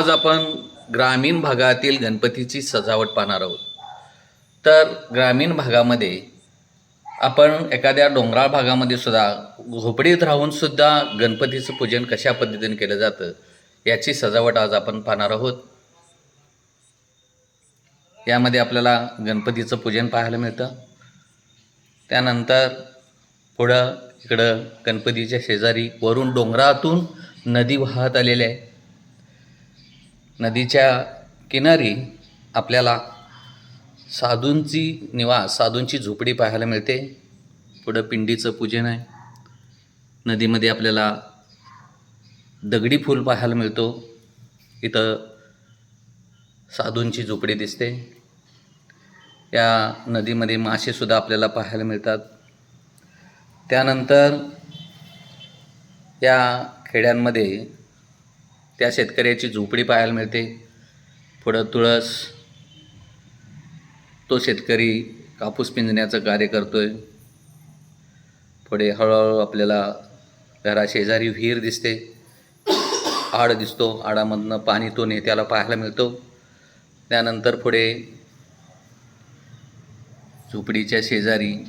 आज आपण ग्रामीण भागातील गणपतीची सजावट पाहणार आहोत. तर ग्रामीण भागामध्ये आपण एखाद्या डोंगराळ भागामध्ये सुद्धा झोपडीत राहून सुद्धा गणपतीचं पूजन कशा पद्धतीने केलं जातं याची सजावट आज आपण पाहणार आहोत. यामध्ये आपल्याला गणपतीचं पूजन पाहायला मिळतं. त्यानंतर पुढं इकडं गणपतीच्या शेजारी वरून डोंगरातून नदी वाहत आलेली आहे. नदीच्या किनारी आपल्याला साधूंची निवास साधूंची झोपडी पाहायला मिळते. पुढं पिंडीचं पूजन आहे. नदीमध्ये आपल्याला दगडी फूल पाहायला मिळतो. इथं साधूंची झोपडी दिसते. या नदीमध्ये मासेसुद्धा आपल्याला पाहायला मिळतात. त्यानंतर या खेड्यांमध्ये त्या शेतकऱ्याची झोपडी पाहायला मिळते. पुढं तुळस तो शेतकरी कापूस पिंजण्याचं कार्य करतोय. पुढे हळूहळू आपल्याला घराशेजारी विहीर दिसते. आड दिसतो आडामधनं पाणी तो नेत्याला पाहायला मिळतो. त्यानंतर पुढे झोपडीच्या शेजारी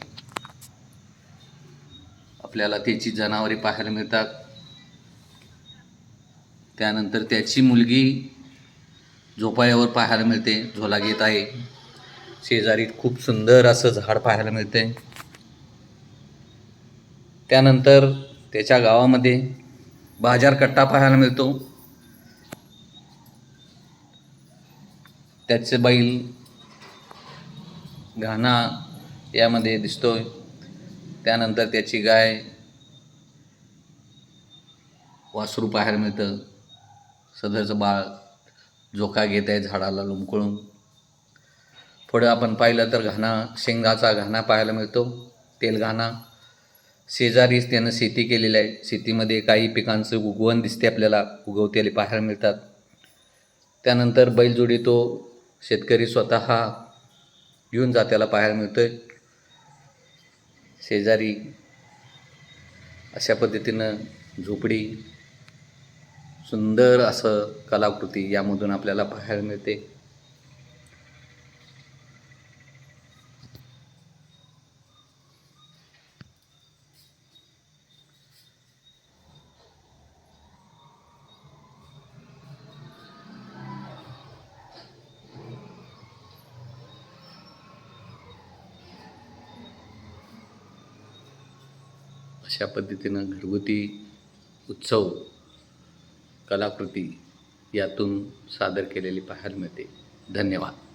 आपल्याला त्याची जनावरे पाहायला मिळतात. त्यानंतर त्याची मुलगी झोपाळ्यावर पाहायला मिळते झोला घेत आहे. शेजारी खूप सुंदर असं झाड पाहायला मिळते. त्यानंतर त्याच्या गावामध्ये बाजार कट्टा पाहायला मिळतो. त्याचे बैल घाणा यामध्ये दिसतोय. त्यानंतर त्याची गाय वासरू पाहायला मिळतं. सदरचं बाळ झोका घेत आहे झाडाला लुमकळून. पुढं आपण पाहिलं तर घाणा शेंगाचा घाणा पाहायला मिळतो तेल घाणा. शेजारीच त्यानं शेती केलेली आहे. शेतीमध्ये काही पिकांचं उगवण दिसते आपल्याला उगवतेले पाहायला मिळतात. त्यानंतर बैलजोडी तो शेतकरी स्वतः घेऊन जात्याला पाहायला मिळतोय. शेजारी अशा पद्धतीनं झोपडी सुंदर असं कलाकृती यामधून आपल्याला पाहायला मिळते. अशा पद्धतीनं घरगुती उत्सव कलाकृती यातून सादर केलेली पाहायला मिळते. धन्यवाद.